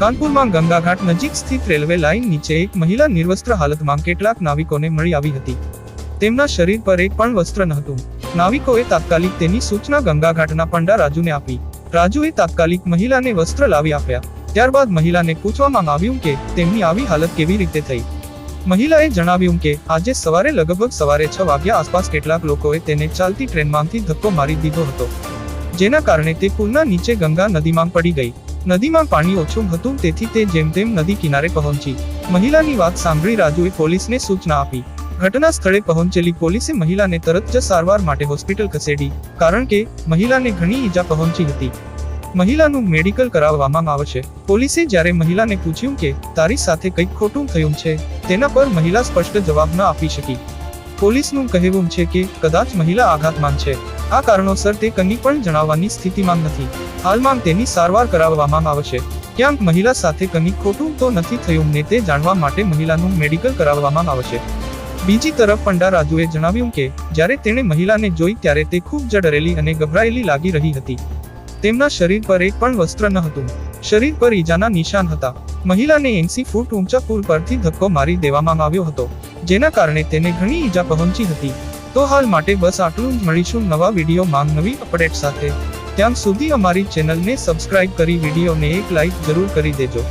કાનપુરમાં ગંગાઘાટ નજીક સ્થિત railway line નીચે એક મહિલા નિર્વસ્ત્ર હાલતમાં કેટલાક નાવિકોને મળી આવી હતી. તેમના શરીર પર એક પણ વસ્ત્ર નહોતું. નાવિકોએ તાત્કાલિક તેની સૂચના ગંગાઘાટના પંડા રાજુને આપી. રાજુએ તાત્કાલિક મહિલાને વસ્ત્ર લાવી આપ્યા. ત્યારબાદ મહિલાને પૂછવામાં આવ્યું કે તેમની આવી હાલત કેવી રીતે થઈ. મહિલાએ જણાવ્યું કે આજે સવારે લગભગ સવારે છ વાગ્યા આસપાસ કેટલાક લોકોએ તેને ચાલતી ટ્રેનમાંથી ધક્કો મારી દીધો હતો. જેના કારણે તે પુલના નીચે ગંગા નદીમાં પડી ગઈ. નદીમાં પાણી ઓછું હતું, તેથી તે જેમ તેમ નદી કિનારે પહોંચી. મહિલાની વાત સાંભળી રાજુએ પોલીસને સૂચના આપી. ઘટના સ્થળે પહોંચેલી પોલીસે મહિલાને તરત જ સારવાર માટે હોસ્પિટલ ખસેડી, કારણ કે મહિલાને ઘણી ઈજા પહોંચી હતી. મહિલાનું મેડિકલ કરાવવામાં આવશે. પોલીસે જ્યારે મહિલાને પૂછ્યું કે, તારી સાથે કંઈક ખોટું થયું છે? તેના પર મહિલા સ્પષ્ટ જવાબ ન આપી શકી. પોલીસનું કહેવું છે કે, કદાચ મહિલા આઘાતમાં છે. આ કારણોસર તે કંઈ પણ જણાવવાની સ્થિતિમાં નથી. હાલમાં તેની સારવાર કરાવવામાં આવશે ક્યાંક મહિલા સાથે કંઈ ખોટું તો નથી થયું ને તે જાણવા માટે મહિલાનું મેડિકલ કરાવવામાં આવશે બીજી તરફ પંડા રાજુએ જણાવ્યું કે, જ્યારે તેણે મહિલાને જોઈ ત્યારે તે ખૂબ જ અને ગભરાયેલી લાગી રહી હતી. તેમના શરીર પર એક પણ વસ્ત્ર ન હતું. શરીર પર ઈજાના નિશાન હતા. મહિલાને એંસી ફૂટ ઊંચા પુલ પરથી ધક્કો મારી દેવામાં આવ્યો હતો, જેના કારણે તેને ઘણી ઈજા પહોંચી હતી. તો હાલ માટે બસ આટલું જ. મળીશું નવા વિડીયોમાં નવી અપડેટ સાથે. ત્યાં સુધી અમારી ચેનલને સબસ્ક્રાઇબ કરી, વિડીયોને એક લાઇક જરૂર કરી દેજો.